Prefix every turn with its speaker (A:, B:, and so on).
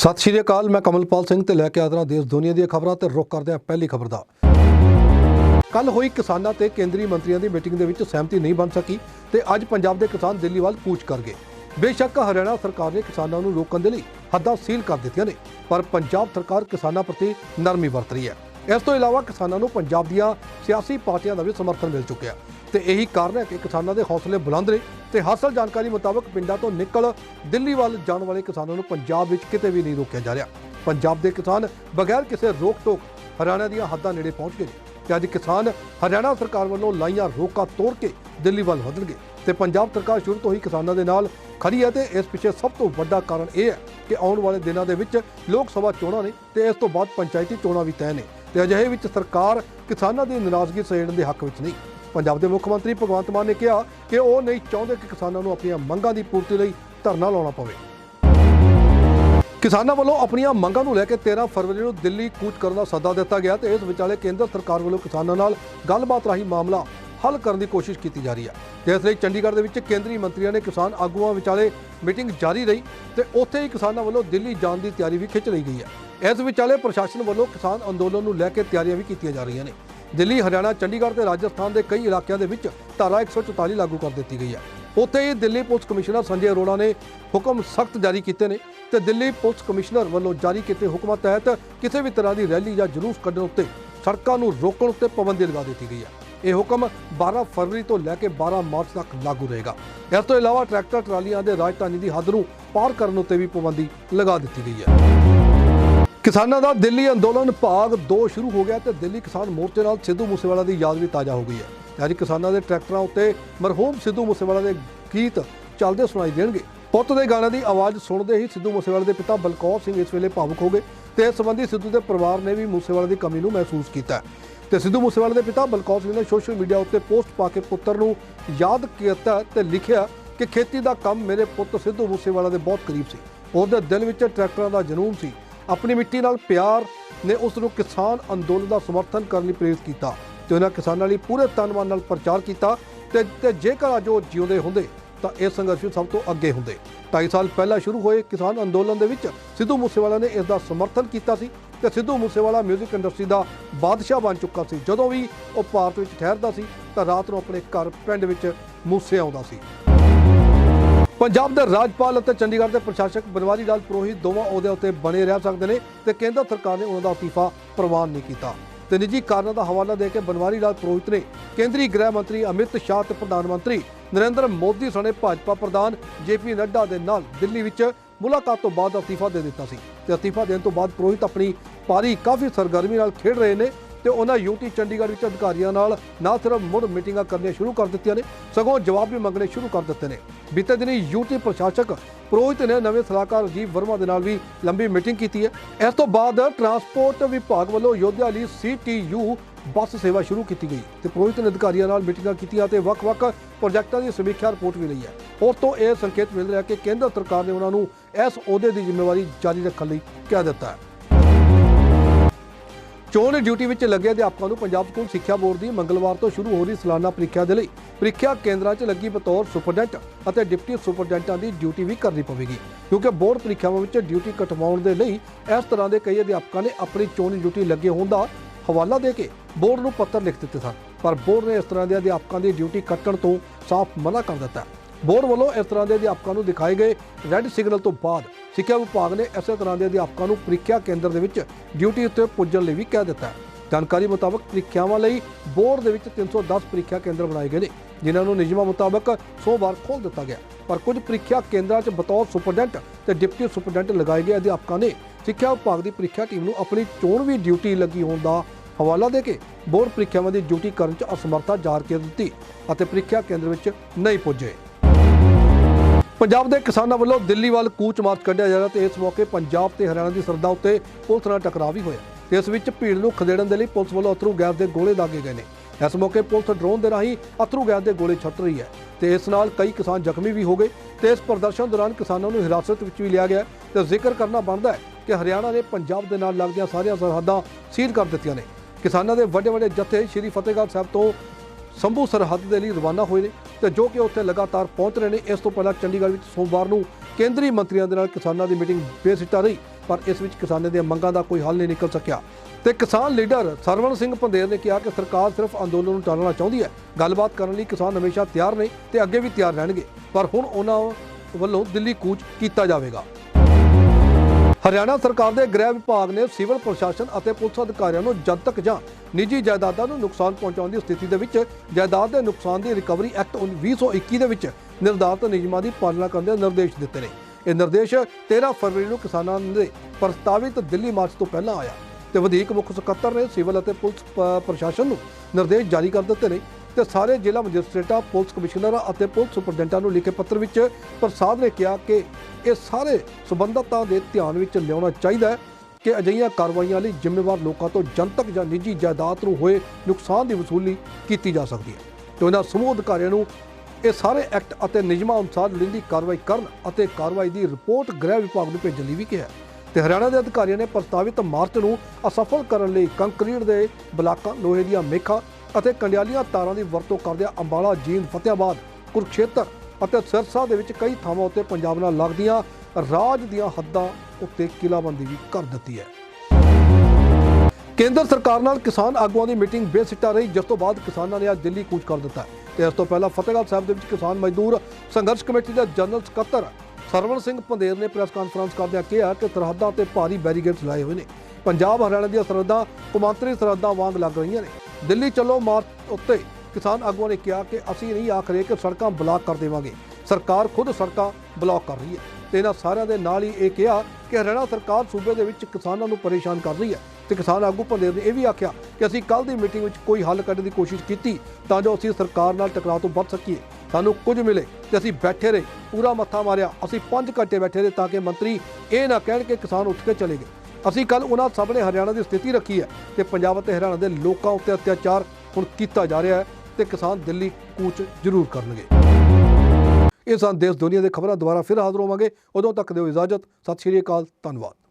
A: ਸਤਿ ਸ਼੍ਰੀ ਅਕਾਲ, ਮੈਂ ਕਮਲਪਾਲ ਸਿੰਘ ਤੇ ਲੈ ਕੇ ਆਦਰਾ ਦੇਸ਼ ਦੁਨੀਆ ਦੀਆਂ ਖਬਰਾਂ ਤੇ ਰੁਕ ਕਰਦੇ ਹਾਂ ਪਹਿਲੀ ਖਬਰ ਦਾ। ਕੱਲ ਹੋਈ ਕਿਸਾਨਾਂ ਤੇ ਕੇਂਦਰੀ ਮੰਤਰੀਆਂ ਦੀ ਮੀਟਿੰਗ ਦੇ ਵਿੱਚ ਸਹਿਮਤੀ ਨਹੀਂ ਬਣ ਸਕੀ ਤੇ ਅੱਜ ਪੰਜਾਬ ਦੇ ਕਿਸਾਨ ਦਿੱਲੀ ਵੱਲ ਕੂਚ ਕਰ ਗਏ। ਬੇਸ਼ੱਕ ਹਰਿਆਣਾ ਸਰਕਾਰ ਨੇ ਕਿਸਾਨਾਂ ਨੂੰ ਰੋਕਣ ਦੇ ਲਈ ਹੱਦਾਂ ਸੀਲ ਕਰ ਦਿੱਤੀਆਂ ਨੇ, ਪਰ ਪੰਜਾਬ ਸਰਕਾਰ ਕਿਸਾਨਾਂ ਪ੍ਰਤੀ ਨਰਮੀ ਵਰਤ ਰਹੀ ਹੈ। ਇਸ ਤੋਂ ਇਲਾਵਾ ਕਿਸਾਨਾਂ ਨੂੰ ਪੰਜਾਬ ਦੀਆਂ ਸਿਆਸੀ ਪਾਰਟੀਆਂ ਦਾ ਵੀ ਸਮਰਥਨ ਮਿਲ ਚੁੱਕਿਆ ਤੇ ਇਹੀ ਕਾਰਨ ਹੈ ਕਿ ਕਿਸਾਨਾਂ ਦੇ ਹੌਸਲੇ ਬੁਲੰਦ ਨੇ ਤੇ ਹਾਸਲ ਜਾਣਕਾਰੀ ਮੁਤਾਬਕ ਪਿੰਡਾਂ ਤੋਂ ਨਿਕਲ ਦਿੱਲੀ ਵੱਲ ਜਾਣ ਵਾਲੇ ਕਿਸਾਨਾਂ ਨੂੰ ਪੰਜਾਬ ਵਿੱਚ ਕਿਤੇ ਵੀ ਨਹੀਂ ਰੋਕਿਆ ਜਾ ਰਿਹਾ। ਪੰਜਾਬ ਦੇ ਕਿਸਾਨ ਬਗੈਰ ਕਿਸੇ ਰੋਕ ਟੋਕ ਹਰਿਆਣਾ ਦੀਆਂ ਹੱਦਾਂ ਨੇੜੇ ਪਹੁੰਚ ਗਏ ਨੇ ਤੇ ਅੱਜ ਕਿਸਾਨ ਹਰਿਆਣਾ ਸਰਕਾਰ ਵੱਲੋਂ ਲਾਈਆਂ ਰੋਕਾਂ ਤੋੜ ਕੇ ਦਿੱਲੀ ਵੱਲ ਵਧਣਗੇ ਤੇ ਪੰਜਾਬ ਸਰਕਾਰ ਸ਼ੁਰੂ ਤੋਂ ਹੀ ਕਿਸਾਨਾਂ ਦੇ ਨਾਲ ਖੜੀ ਹੈ ਤੇ ਇਸ ਪਿੱਛੇ ਸਭ ਤੋਂ ਵੱਡਾ ਕਾਰਨ ਇਹ ਹੈ ਕਿ ਆਉਣ ਵਾਲੇ ਦਿਨਾਂ ਦੇ ਵਿੱਚ ਲੋਕ ਸਭਾ ਚੋਣਾਂ ਨੇ ਤੇ ਇਸ ਤੋਂ ਬਾਅਦ ਪੰਚਾਇਤੀ ਚੋਣਾਂ ਵੀ ਤੈਅ ਨੇ ਤੇ ਅਜਿਹੇ ਵਿੱਚ ਸਰਕਾਰ ਕਿਸਾਨਾਂ ਦੀ ਨਾਰਾਜ਼ਗੀ ਸਹਿਣ ਦੇ ਹੱਕ ਵਿੱਚ ਨਹੀਂ। ਪੰਜਾਬ ਦੇ ਮੁੱਖ ਮੰਤਰੀ ਭਗਵੰਤ ਮਾਨ ਨੇ ਕਿਹਾ ਕਿ ਉਹ ਨਹੀਂ ਚਾਹੁੰਦੇ ਕਿ ਕਿਸਾਨਾਂ ਨੂੰ ਆਪਣੀਆਂ ਮੰਗਾਂ ਦੀ ਪੂਰਤੀ ਲਈ ਧਰਨਾ ਲਾਉਣਾ ਪਵੇ। ਕਿਸਾਨਾਂ ਵੱਲੋਂ ਆਪਣੀਆਂ ਮੰਗਾਂ ਨੂੰ ਲੈ ਕੇ 13 ਫਰਵਰੀ ਨੂੰ ਦਿੱਲੀ ਕੂਚ ਕਰਨ ਦਾ ਸੱਦਾ ਦਿੱਤਾ ਗਿਆ ਤੇ ਇਸ ਵਿਚਾਲੇ ਕੇਂਦਰ ਸਰਕਾਰ ਵੱਲੋਂ ਕਿਸਾਨਾਂ ਨਾਲ ਗੱਲਬਾਤ ਰਾਹੀਂ ਮਾਮਲਾ ਹੱਲ ਕਰਨ ਦੀ ਕੋਸ਼ਿਸ਼ ਕੀਤੀ ਜਾ ਰਹੀ ਹੈ। ਤੇ ਇਸ ਲਈ ਚੰਡੀਗੜ੍ਹ ਦੇ ਵਿੱਚ ਕੇਂਦਰੀ ਮੰਤਰੀਆਂ ਨੇ ਕਿਸਾਨ ਆਗੂਆਂ ਵਿਚਾਲੇ ਮੀਟਿੰਗ ਜਾਰੀ ਰਹੀ ਤੇ ਉੱਥੇ ਹੀ ਕਿਸਾਨਾਂ ਵੱਲੋਂ ਦਿੱਲੀ ਜਾਣ ਦੀ ਤਿਆਰੀ ਵੀ ਖਿੱਚ ਲਈ ਗਈ ਹੈ। ਇਸ ਵਿਚਾਲੇ ਪ੍ਰਸ਼ਾਸਨ ਵੱਲੋਂ ਕਿਸਾਨ ਅੰਦੋਲਨ ਨੂੰ ਲੈ ਕੇ ਤਿਆਰੀਆਂ ਵੀ ਕੀਤੀਆਂ ਜਾ ਰਹੀਆਂ ਨੇ। ਦਿੱਲੀ, ਹਰਿਆਣਾ, ਚੰਡੀਗੜ੍ਹ ਤੇ ਰਾਜਸਥਾਨ ਦੇ ਕਈ ਇਲਾਕਿਆਂ ਦੇ ਵਿੱਚ ਧਾਰਾ 144 ਲਾਗੂ ਕਰ ਦਿੱਤੀ ਗਈ ਹੈ। ਉੱਥੇ ਹੀ ਦਿੱਲੀ ਪੁਲਿਸ ਕਮਿਸ਼ਨਰ ਸੰਜੇ ਅਰੋੜਾ ਨੇ ਹੁਕਮ ਸਖਤ ਜਾਰੀ ਕੀਤੇ ਨੇ ਤੇ ਦਿੱਲੀ ਪੁਲਿਸ ਕਮਿਸ਼ਨਰ ਵੱਲੋਂ ਜਾਰੀ ਕੀਤੇ ਹੁਕਮਾਂ ਤਹਿਤ ਕਿਸੇ ਵੀ ਤਰ੍ਹਾਂ ਦੀ ਰੈਲੀ ਜਾਂ ਜਲੂਸ ਕੱਢਣ ਉੱਤੇ ਸੜਕਾਂ ਨੂੰ ਰੋਕਣ ਉੱਤੇ ਪਾਬੰਦੀ ਲਗਾ ਦਿੱਤੀ ਗਈ ਹੈ। ਇਹ ਹੁਕਮ 12 ਫਰਵਰੀ ਤੋਂ ਲੈ ਕੇ 12 ਮਾਰਚ ਤੱਕ ਲਾਗੂ ਰਹੇਗਾ। ਇਸ ਤੋਂ ਇਲਾਵਾ ਟਰੈਕਟਰ ਟਰਾਲੀਆਂ ਦੇ ਰਾਜਧਾਨੀ ਦੀ ਹੱਦ ਨੂੰ ਪਾਰ ਕਰਨ ਉੱਤੇ ਵੀ ਪਾਬੰਦੀ ਲਗਾ ਦਿੱਤੀ ਗਈ ਹੈ। ਕਿਸਾਨਾਂ ਦਾ ਦਿੱਲੀ ਅੰਦੋਲਨ ਭਾਗ 2 ਸ਼ੁਰੂ ਹੋ ਗਿਆ ਤੇ ਦਿੱਲੀ ਕਿਸਾਨ ਮੋਰਚੇ ਨਾਲ ਸਿੱਧੂ ਮੂਸੇਵਾਲਾ ਦੀ ਯਾਦ ਵੀ ਤਾਜ਼ਾ ਹੋ ਗਈ ਹੈ। ਤੇ ਅੱਜ ਕਿਸਾਨਾਂ ਦੇ ਟਰੈਕਟਰਾਂ ਉੱਤੇ ਮਰਹੂਮ ਸਿੱਧੂ ਮੂਸੇਵਾਲਾ ਦੇ ਗੀਤ ਚੱਲਦੇ ਸੁਣਾਈ ਦੇਣਗੇ। ਪੁੱਤ ਦੇ ਗਾਣੇ ਦੀ ਆਵਾਜ਼ ਸੁਣਦੇ ਹੀ ਸਿੱਧੂ ਮੂਸੇਵਾਲੇ ਦੇ ਪਿਤਾ ਬਲਕੌਰ ਸਿੰਘ ਇਸ ਵੇਲੇ ਭਾਵੁਕ ਹੋ ਗਏ ਤੇ ਇਸ ਸੰਬੰਧੀ ਸਿੱਧੂ ਦੇ ਪਰਿਵਾਰ ਨੇ ਵੀ ਮੂਸੇਵਾਲੇ ਦੀ ਕਮੀ ਨੂੰ ਮਹਿਸੂਸ ਕੀਤਾ ਹੈ। ਤੇ ਸਿੱਧੂ ਮੂਸੇਵਾਲੇ ਦੇ ਪਿਤਾ ਬਲਕੌਰ ਸਿੰਘ ਨੇ ਸੋਸ਼ਲ ਮੀਡੀਆ ਉੱਤੇ ਪੋਸਟ ਪਾ ਕੇ ਪੁੱਤਰ ਨੂੰ ਯਾਦ ਕੀਤਾ ਤੇ ਲਿਖਿਆ ਕਿ ਖੇਤੀ ਦਾ ਕੰਮ ਮੇਰੇ ਪੁੱਤ ਸਿੱਧੂ ਮੂਸੇਵਾਲਾ ਦੇ ਬਹੁਤ ਕਰੀਬ ਸੀ। ਉਹਦੇ ਦਿਲ ਵਿੱਚ ਟਰੈਕਟਰਾਂ ਦਾ ਜਨੂਨ ਸੀ। ਆਪਣੀ ਮਿੱਟੀ ਨਾਲ ਪਿਆਰ ਨੇ ਉਸ ਨੂੰ ਕਿਸਾਨ ਅੰਦੋਲਨ ਦਾ ਸਮਰਥਨ ਕਰਨ ਲਈ ਪ੍ਰੇਰਿਤ ਕੀਤਾ ਤੇ ਉਹਨਾਂ ਕਿਸਾਨਾਂ ਲਈ ਪੂਰੇ ਤਨ ਮਨ ਨਾਲ ਪ੍ਰਚਾਰ ਕੀਤਾ ਤੇ ਤੇ ਜੇਕਰ ਅੱਜ ਉਹ ਜਿਉਂਦੇ ਹੁੰਦੇ ਤਾਂ ਇਹ ਸੰਘਰਸ਼ ਸਭ ਤੋਂ ਅੱਗੇ ਹੁੰਦੇ। 2.5 ਸਾਲ ਪਹਿਲਾਂ ਸ਼ੁਰੂ ਹੋਏ ਕਿਸਾਨ ਅੰਦੋਲਨ ਦੇ ਵਿੱਚ ਸਿੱਧੂ ਮੂਸੇਵਾਲਾ ਨੇ ਇਸ ਦਾ ਸਮਰਥਨ ਕੀਤਾ ਸੀ ਤੇ ਸਿੱਧੂ ਮੂਸੇਵਾਲਾ 뮤직 ਇੰਡਸਟਰੀ ਦਾ ਬਾਦਸ਼ਾਹ ਬਣ ਚੁੱਕਾ ਸੀ। ਜਦੋਂ ਵੀ ਉਹ ਭਾਰਤ ਵਿੱਚ ਠਹਿਰਦਾ ਸੀ ਤਾਂ ਰਾਤ ਨੂੰ ਆਪਣੇ ਘਰ ਪਿੰਡ ਵਿੱਚ ਮੂਸੇ ਆਉਂਦਾ ਸੀ। ਪੰਜਾਬ ਦੇ ਰਾਜਪਾਲ ਅਤੇ ਚੰਡੀਗੜ੍ਹ ਦੇ ਪ੍ਰਸ਼ਾਸਕ ਬਨਵਾਰੀ ਲਾਲ ਪੁਰੋਹਿਤ ਦੋਵਾਂ ਅਹੁਦਿਆਂ ਉੱਤੇ ਬਣੇ ਰਹਿ ਸਕਦੇ ਨੇ ਤੇ ਕੇਂਦਰ ਸਰਕਾਰ ਨੇ ਉਹਨਾਂ ਦਾ ਅਸਤੀਫਾ ਪ੍ਰਵਾਨ ਨਹੀਂ ਕੀਤਾ। ਤੇ ਨਿੱਜੀ ਕਾਰਨਾਂ ਦਾ ਹਵਾਲਾ ਦੇ ਕੇ ਬਨਵਾਰੀ ਲਾਲ ਪੁਰੋਹਿਤ ਨੇ ਕੇਂਦਰੀ ਗ੍ਰਹਿ ਮੰਤਰੀ ਅਮਿਤ ਸ਼ਾਹ ਤੇ ਪ੍ਰਧਾਨ ਮੰਤਰੀ ਨਰਿੰਦਰ ਮੋਦੀ ਸਣੇ ਭਾਜਪਾ ਪ੍ਰਧਾਨ ਜੇਪੀ ਨੱਡਾ ਦੇ ਨਾਲ ਦਿੱਲੀ ਵਿੱਚ ਮੁਲਾਕਾਤ ਤੋਂ ਬਾਅਦ ਅਸਤੀਫਾ ਦੇ ਦਿੱਤਾ ਸੀ। ਤੇ ਅਸਤੀਫਾ ਦੇਣ ਤੋਂ ਬਾਅਦ ਪੁਰੋਹਿਤ ਆਪਣੀ ਪਾਰੀ ਕਾਫੀ ਸਰਗਰਮੀ ਨਾਲ ਖੇਡ ਰਹੇ ਨੇ ਤੇ ਉਹਨਾਂ ਯੂਟੀ ਚੰਡੀਗੜ੍ਹ ਵਿੱਚ ਅਧਿਕਾਰੀਆਂ ਨਾਲ ਨਾ ਸਿਰਫ ਮੁੜ ਮੀਟਿੰਗਾਂ ਕਰਨੀਆਂ ਸ਼ੁਰੂ ਕਰ ਦਿੱਤੀਆਂ ਨੇ, ਸਗੋਂ ਜਵਾਬ ਵੀ ਮੰਗਣੇ ਸ਼ੁਰੂ ਕਰ ਦਿੱਤੇ ਨੇ। ਬੀਤੇ ਦਿਨੀ ਯੂਟੀ ਪ੍ਰਸ਼ਾਸਕ ਪ੍ਰੋਹਿਤ ਨੇ ਨਵੇਂ ਸਲਾਹਕਾਰ ਰਾਜੀਵ ਵਰਮਾ ਦੇ ਨਾਲ ਵੀ ਲੰਬੀ ਮੀਟਿੰਗ ਕੀਤੀ ਹੈ। ਇਸ ਤੋਂ ਬਾਅਦ ਟਰਾਂਸਪੋਰਟ ਵਿਭਾਗ ਵੱਲੋਂ ਯੋਧਿਆ ਲਈ ਸੀਟੀਯੂ ਬੱਸ ਸੇਵਾ ਸ਼ੁਰੂ ਕੀਤੀ ਗਈ ਤੇ ਪ੍ਰੋਹਿਤ ਨੇ ਅਧਿਕਾਰੀਆਂ ਨਾਲ ਮੀਟਿੰਗਾਂ ਕੀਤੀਆਂ ਤੇ ਵੱਖ-ਵੱਖ ਪ੍ਰੋਜੈਕਟਾਂ ਦੀ ਸਮੀਖਿਆ ਰਿਪੋਰਟ ਵੀ ਲਈ ਹੈ। ਉਸ ਤੋਂ ਇਹ ਸੰਕੇਤ ਮਿਲ ਰਿਹਾ ਕਿ ਕੇਂਦਰ ਸਰਕਾਰ ਨੇ ਉਹਨਾਂ ਨੂੰ ਇਸ ਅਹੁਦੇ ਦੀ ਜ਼ਿੰਮੇਵਾਰੀ ਜਾਰੀ ਰੱਖਣ ਲਈ ਕਹਿ ਦਿੱਤਾ ਹੈ। ਚੋਣ ਡਿਊਟੀ ਵਿੱਚ ਲੱਗੇ ਅਧਿਆਪਕਾਂ ਨੂੰ ਪੰਜਾਬ ਸਕੂਲ ਸਿੱਖਿਆ ਬੋਰਡ ਦੀ ਮੰਗਲਵਾਰ ਤੋਂ ਸ਼ੁਰੂ ਹੋ ਰਹੀ ਸਾਲਾਨਾ ਪ੍ਰੀਖਿਆ ਦੇ ਲਈ ਪ੍ਰੀਖਿਆ ਕੇਂਦਰਾਂ 'ਚ ਲੱਗੀ ਬਤੌਰ ਸੁਪਰਡੈਂਟ ਅਤੇ ਡਿਪਟੀ ਸੁਪਰਡੈਂਟਾਂ ਦੀ ਡਿਊਟੀ ਵੀ ਕਰਨੀ ਪਵੇਗੀ। ਕਿਉਂਕਿ ਬੋਰਡ ਪ੍ਰੀਖਿਆਵਾਂ ਵਿੱਚ ਡਿਊਟੀ ਕਟਵਾਉਣ ਦੇ ਲਈ ਇਸ ਤਰ੍ਹਾਂ ਦੇ ਕਈ ਅਧਿਆਪਕਾਂ ਨੇ ਆਪਣੀ ਚੋਣ ਡਿਊਟੀ ਲੱਗੇ ਹੋਣ ਦਾ ਹਵਾਲਾ ਦੇ ਕੇ ਬੋਰਡ ਨੂੰ ਪੱਤਰ ਲਿਖ ਦਿੱਤੇ ਸਨ। ਪਰ ਬੋਰਡ ਨੇ ਇਸ ਤਰ੍ਹਾਂ ਦੇ ਅਧਿਆਪਕਾਂ ਦੀ ਡਿਊਟੀ ਕੱਟਣ ਤੋਂ ਸਾਫ਼ ਮਨਾ ਕਰ ਦਿੱਤਾ। ਬੋਰਡ ਵੱਲੋਂ ਇਸ ਤਰ੍ਹਾਂ ਦੇ ਅਧਿਆਪਕਾਂ ਨੂੰ ਦਿਖਾਏ ਗਏ ਰੈੱਡ ਸਿਗਨਲ ਤੋਂ ਬਾਅਦ ਸਿੱਖਿਆ ਵਿਭਾਗ ਨੇ ਇਸੇ ਤਰ੍ਹਾਂ ਦੇ ਅਧਿਆਪਕਾਂ ਨੂੰ ਪ੍ਰੀਖਿਆ ਕੇਂਦਰ ਦੇ ਵਿੱਚ ਡਿਊਟੀ ਉੱਤੇ ਪੁੱਜਣ ਲਈ ਵੀ ਕਹਿ ਦਿੱਤਾ ਹੈ। ਜਾਣਕਾਰੀ ਮੁਤਾਬਕ ਪ੍ਰੀਖਿਆਵਾਂ ਲਈ ਬੋਰਡ ਦੇ ਵਿੱਚ 310 ਪ੍ਰੀਖਿਆ ਕੇਂਦਰ ਬਣਾਏ ਗਏ ਨੇ, ਜਿਨ੍ਹਾਂ ਨੂੰ ਨਿਯਮਾਂ ਮੁਤਾਬਕ ਸੋਮਵਾਰ ਖੋਲ੍ਹ ਦਿੱਤਾ ਗਿਆ ਪਰ ਕੁਝ ਪ੍ਰੀਖਿਆ ਕੇਂਦਰਾਂ 'ਚ ਬਤੌਰ ਸੁਪਰਡੈਂਟ ਤੇ ਡਿਪਟੀ ਸੁਪਰਡੈਂਟ ਲਗਾਏ ਗਏ ਅਧਿਆਪਕਾਂ ਨੇ ਸਿੱਖਿਆ ਵਿਭਾਗ ਦੀ ਪ੍ਰੀਖਿਆ ਟੀਮ ਨੂੰ ਆਪਣੀ ਚੋਣਵੀਂ ਡਿਊਟੀ ਲੱਗੀ ਹੋਣ ਦਾ ਹਵਾਲਾ ਦੇ ਕੇ ਬੋਰਡ ਪ੍ਰੀਖਿਆਵਾਂ ਦੀ ਡਿਊਟੀ ਕਰਨ 'ਚ ਅਸਮਰਥਾ ਜ਼ਾਹਰ ਕਰ ਦਿੱਤੀ ਅਤੇ ਪ੍ਰੀਖਿਆ ਕੇਂਦਰ ਵਿੱਚ ਨਹੀਂ ਪੁੱਜੇ। ਪੰਜਾਬ ਦੇ ਕਿਸਾਨਾਂ ਵੱਲੋਂ ਦਿੱਲੀ ਵੱਲ ਕੂਚ ਮਾਰਚ ਕੱਢਿਆ ਜਾ ਰਿਹਾ ਤੇ ਇਸ ਮੌਕੇ ਪੰਜਾਬ ਤੇ ਹਰਿਆਣਾ ਦੀ ਸਰਹੱਦਾਂ ਉੱਤੇ ਪੁਲਿਸ ਨਾਲ ਟਕਰਾਅ ਵੀ ਹੋਇਆ। ਤੇ ਇਸ ਵਿੱਚ ਭੀੜ ਨੂੰ ਖਦੇੜਨ ਦੇ ਲਈ ਪੁਲਿਸ ਵੱਲੋਂ ਅਥਰੂ ਗੈਸ ਦੇ ਗੋਲੇ ਦਾਗੇ ਗਏ ਨੇ। ਇਸ ਮੌਕੇ ਪੁਲਿਸ ਡਰੋਨ ਦੇ ਰਾਹੀਂ ਅਥਰੂ ਗੈਸ ਦੇ ਗੋਲੇ ਛੱਡ ਰਹੀ ਹੈ ਤੇ ਇਸ ਨਾਲ ਕਈ ਕਿਸਾਨ ਜ਼ਖਮੀ ਵੀ ਹੋ ਗਏ ਤੇ ਇਸ ਪ੍ਰਦਰਸ਼ਨ ਦੌਰਾਨ ਕਿਸਾਨਾਂ ਨੂੰ ਹਿਰਾਸਤ ਵਿੱਚ ਵੀ ਲਿਆ ਗਿਆ ਤੇ ਜ਼ਿਕਰ ਕਰਨਾ ਬਣਦਾ ਹੈ ਕਿ ਹਰਿਆਣਾ ਨੇ ਪੰਜਾਬ ਦੇ ਨਾਲ ਲੱਗਦੀਆਂ ਸਾਰੀਆਂ ਸਰਹੱਦਾਂ ਸੀਲ ਕਰ ਦਿੱਤੀਆਂ ਨੇ। ਕਿਸਾਨਾਂ ਦੇ ਵੱਡੇ ਵੱਡੇ ਜਥੇ ਸ਼੍ਰੀ ਫਤਿਹਗੜ੍ਹ ਸਾਹਿਬ ਤੋਂ ਸੰਭੂ ਸਰਹੱਦ ਦੇ ਲਈ ਰਵਾਨਾ ਹੋਏ ਨੇ। ਤੇ ਜੋ ਕਿ ਉੱਥੇ ਲਗਾਤਾਰ ਪਹੁੰਚ ਰਹੇ ਨੇ, ਇਸ ਤੋਂ ਪਹਿਲਾਂ ਚੰਡੀਗੜ੍ਹ ਵਿੱਚ ਸੋਮਵਾਰ ਨੂੰ ਕੇਂਦਰੀ ਮੰਤਰੀਆਂ ਦੇ ਨਾਲ ਕਿਸਾਨਾਂ ਦੀ ਮੀਟਿੰਗ ਬੇਸਿੱਟਾ ਰਹੀ, ਪਰ ਇਸ ਵਿੱਚ ਕਿਸਾਨਾਂ ਦੀਆਂ ਮੰਗਾਂ ਦਾ ਕੋਈ ਹੱਲ ਨਹੀਂ ਨਿਕਲ ਸਕਿਆ। ਤੇ ਕਿਸਾਨ ਲੀਡਰ ਸਰਵਣ ਸਿੰਘ ਪੰਦੇਰ ਨੇ ਕਿਹਾ ਕਿ ਸਰਕਾਰ ਸਿਰਫ ਅੰਦੋਲਨ ਨੂੰ ਟਾਲਣਾ ਚਾਹੁੰਦੀ ਹੈ, ਗੱਲਬਾਤ ਕਰਨ ਲਈ ਕਿਸਾਨ ਹਮੇਸ਼ਾ ਤਿਆਰ ਨੇ ਤੇ ਅੱਗੇ ਵੀ ਤਿਆਰ ਰਹਿਣਗੇ, ਪਰ ਹੁਣ ਉਹਨਾਂ ਵੱਲੋਂ ਦਿੱਲੀ ਕੂਚ ਕੀਤਾ ਜਾਵੇਗਾ। ਹਰਿਆਣਾ ਸਰਕਾਰ ਦੇ ਗ੍ਰਹਿ ਵਿਭਾਗ ਨੇ ਸਿਵਲ ਪ੍ਰਸ਼ਾਸਨ ਅਤੇ ਪੁਲਿਸ ਅਧਿਕਾਰੀਆਂ ਨੂੰ ਜਨਤਕ ਜਾਂ ਨਿੱਜੀ ਜਾਇਦਾਦਾਂ ਨੂੰ ਨੁਕਸਾਨ ਪਹੁੰਚਾਉਣ ਦੀ ਸਥਿਤੀ ਦੇ ਵਿੱਚ ਜਾਇਦਾਦ ਦੇ ਨੁਕਸਾਨ ਦੀ ਰਿਕਵਰੀ ਐਕਟ 2021 ਦੇ ਵਿੱਚ ਨਿਰਧਾਰਤ ਨਿਯਮਾਂ ਦੀ ਪਾਲਣਾ ਕਰਨ ਦੇ ਨਿਰਦੇਸ਼ ਦਿੱਤੇ ਨੇ। ਇਹ ਨਿਰਦੇਸ਼ 13 ਫਰਵਰੀ ਨੂੰ ਕਿਸਾਨਾਂ ਦੇ ਪ੍ਰਸਤਾਵਿਤ ਦਿੱਲੀ ਮਾਰਚ ਤੋਂ ਪਹਿਲਾਂ ਆਇਆ। ਤੇ ਵਧੀਕ ਮੁੱਖ ਸਕੱਤਰ ਨੇ ਸਿਵਲ ਅਤੇ ਪੁਲਿਸ ਪ- ਪ੍ਰਸ਼ਾਸਨ ਨੂੰ ਨਿਰਦੇਸ਼ ਜਾਰੀ ਕਰ ਦਿੱਤੇ ਨੇ। ਤੇ ਸਾਰੇ ਜ਼ਿਲ੍ਹਾ ਮੈਜਿਸਟ੍ਰੇਟਾਂ, ਪੁਲਿਸ ਕਮਿਸ਼ਨਰਾਂ ਅਤੇ ਪੁਲਿਸ ਸੁਪਰਡੈਂਟਾਂ ਨੂੰ ਲਿਖੇ ਪੱਤਰ ਵਿੱਚ ਪ੍ਰਸਾਦ ਨੇ ਕਿਹਾ ਕਿ ਇਹ ਸਾਰੇ ਸਬੰਧਤਾਂ ਦੇ ਧਿਆਨ ਵਿੱਚ ਲਿਆਉਣਾ ਚਾਹੀਦਾ ਹੈ ਕਿ ਅਜਿਹੀਆਂ ਕਾਰਵਾਈਆਂ ਲਈ ਜ਼ਿੰਮੇਵਾਰ ਲੋਕਾਂ ਤੋਂ ਜਨਤਕ ਜਾਂ ਨਿੱਜੀ ਜਾਇਦਾਦ ਨੂੰ ਹੋਏ ਨੁਕਸਾਨ ਦੀ ਵਸੂਲੀ ਕੀਤੀ ਜਾ ਸਕਦੀ ਹੈ। ਤੇ ਉਹਨਾਂ ਸਮੂਹ ਅਧਿਕਾਰੀਆਂ ਨੂੰ ਇਹ ਸਾਰੇ ਐਕਟ ਅਤੇ ਨਿਯਮਾਂ ਅਨੁਸਾਰ ਲੋੜੀਂਦੀ ਕਾਰਵਾਈ ਕਰਨ ਅਤੇ ਕਾਰਵਾਈ ਦੀ ਰਿਪੋਰਟ ਗ੍ਰਹਿ ਵਿਭਾਗ ਨੂੰ ਭੇਜਣ ਲਈ ਵੀ ਕਿਹਾ ਤੇ ਹਰਿਆਣਾ ਦੇ ਅਧਿਕਾਰੀਆਂ ਨੇ ਪ੍ਰਸਤਾਵਿਤ ਮਾਰਚ ਨੂੰ ਅਸਫਲ ਕਰਨ ਲਈ ਕੰਕਰੀਟ ਦੇ ਬਲਾਕਾਂ, ਲੋਹੇ ਦੀਆਂ ਮੇਖਾਂ ਅਤੇ ਕੰਡਿਆਲੀਆਂ ਤਾਰਾਂ ਦੀ ਵਰਤੋਂ ਕਰਦਿਆਂ ਅੰਬਾਲਾ, ਜੀਂਦ ਫਤਿਆਬਾਦ ਕੁਰਕਸ਼ੇਤਰ ਅਤੇ ਸਿਰਸਾ ਦੇ ਵਿੱਚ ਕਈ ਥਾਵਾਂ ਉੱਤੇ ਪੰਜਾਬ ਨਾਲ ਲੱਗਦੀਆਂ ਰਾਜ ਦੀਆਂ ਹੱਦਾਂ ਉੱਤੇ ਕਿਲਾਬੰਦੀ ਵੀ ਕਰ ਦਿੱਤੀ ਹੈ। ਕੇਂਦਰ ਸਰਕਾਰ ਨਾਲ ਕਿਸਾਨ ਆਗੂਆਂ ਦੀ ਮੀਟਿੰਗ ਬੇਸਿੱਟਾ ਰਹੀ, ਜਿਸ ਤੋਂ ਬਾਅਦ ਕਿਸਾਨਾਂ ਨੇ ਅੱਜ ਦਿੱਲੀ ਕੂਚ ਕਰ ਦਿੱਤਾ ਹੈ। ਤੇ ਇਸ ਤੋਂ ਪਹਿਲਾਂ ਫਤਿਹਗੜ੍ਹ ਸਾਹਿਬ ਦੇ ਵਿੱਚ ਕਿਸਾਨ ਮਜ਼ਦੂਰ ਸੰਘਰਸ਼ ਕਮੇਟੀ ਦੇ ਜਨਰਲ ਸਕੱਤਰ ਸਰਵਣ ਸਿੰਘ ਪੰਦੇਰ ਨੇ ਪ੍ਰੈਸ ਕਾਨਫਰੰਸ ਕਰਦਿਆਂ ਕਿਹਾ ਕਿ ਸਰਹੱਦਾਂ ਤੇ ਭਾਰੀ ਬੈਰੀਗੇਡਸ ਲਾਏ ਹੋਏ ਨੇ। ਪੰਜਾਬ, ਹਰਿਆਣਾ ਦੀਆਂ ਸਰਹੱਦਾਂ ਕੌਮਾਂਤਰੀ ਸਰਹੱਦਾਂ ਵਾਂਗ ਲੱਗ ਰਹੀਆਂ ਨੇ। ਦਿੱਲੀ ਚੱਲੋ ਮਾਰਚ ਉੱਤੇ। ਕਿਸਾਨ ਆਗੂਆਂ ਨੇ ਕਿਹਾ ਕਿ ਅਸੀਂ ਨਹੀਂ ਆਖ ਰਹੇ ਕਿ ਸੜਕਾਂ ਬਲਾਕ ਕਰ ਦੇਵਾਂਗੇ। ਸਰਕਾਰ ਖੁਦ ਸੜਕਾਂ ਬਲਾਕ ਕਰ ਰਹੀ ਹੈ ਤੇ ਇਹਨਾਂ ਸਾਰਿਆਂ ਦੇ ਨਾਲ ਹੀ ਇਹ ਕਿਹਾ ਕਿ ਹਰਿਆਣਾ ਸਰਕਾਰ ਸੂਬੇ ਦੇ ਵਿੱਚ ਕਿਸਾਨਾਂ ਨੂੰ ਪਰੇਸ਼ਾਨ ਕਰ ਰਹੀ ਹੈ। ਤੇ ਕਿਸਾਨ ਆਗੂ ਪੰਦੇਰ ਨੇ ਇਹ ਵੀ ਆਖਿਆ ਕਿ ਅਸੀਂ ਕੱਲ ਦੀ ਮੀਟਿੰਗ ਵਿੱਚ ਕੋਈ ਹੱਲ ਕੱਢਣ ਦੀ ਕੋਸ਼ਿਸ਼ ਕੀਤੀ ਤਾਂ ਜੋ ਅਸੀਂ ਸਰਕਾਰ ਨਾਲ ਟਕਰਾਅ ਤੋਂ ਬਚ ਸਕੀਏ। ਸਾਨੂੰ ਕੁਝ ਮਿਲੇ ਤੇ ਅਸੀਂ ਬੈਠੇ ਰਹੇ। ਪੂਰਾ ਮੱਥਾ ਮਾਰਿਆ। ਅਸੀਂ 5 ਘੰਟੇ ਬੈਠੇ ਰਹੇ ਤਾਂ ਕਿ ਮੰਤਰੀ ਇਹ ਨਾ ਕਹਿਣ ਕਿ ਕਿਸਾਨ ਉੱਠ ਕੇ ਚਲੇ ਗਏ। ਅਸੀਂ ਕੱਲ ਉਹਨਾਂ ਸਭ ਨੇ ਹਰਿਆਣਾ ਦੀ ਸਥਿਤੀ ਰੱਖੀ ਹੈ ਤੇ ਪੰਜਾਬ ਅਤੇ ਹਰਿਆਣਾ ਦੇ ਲੋਕਾਂ ਉੱਤੇ ਅਤਿਆਚਾਰ ਹੁਣ ਕੀਤਾ ਜਾ ਰਿਹਾ ਹੈ ਤੇ ਕਿਸਾਨ ਦਿੱਲੀ ਕੂਚ ਜ਼ਰੂਰ ਕਰਨਗੇ। ਇਹ ਸਨ ਦੇਸ਼ ਦੁਨੀਆ ਦੇ ਖਬਰਾਂ ਦੁਆਰਾ ਫਿਰ ਹਾਜ਼ਰ ਹੋਵਾਂਗੇ। ਉਦੋਂ ਤੱਕ ਦਿਓ ਇਜਾਜ਼ਤ। ਸਤਿ ਸ਼੍ਰੀ ਅਕਾਲ, ਧੰਨਵਾਦ।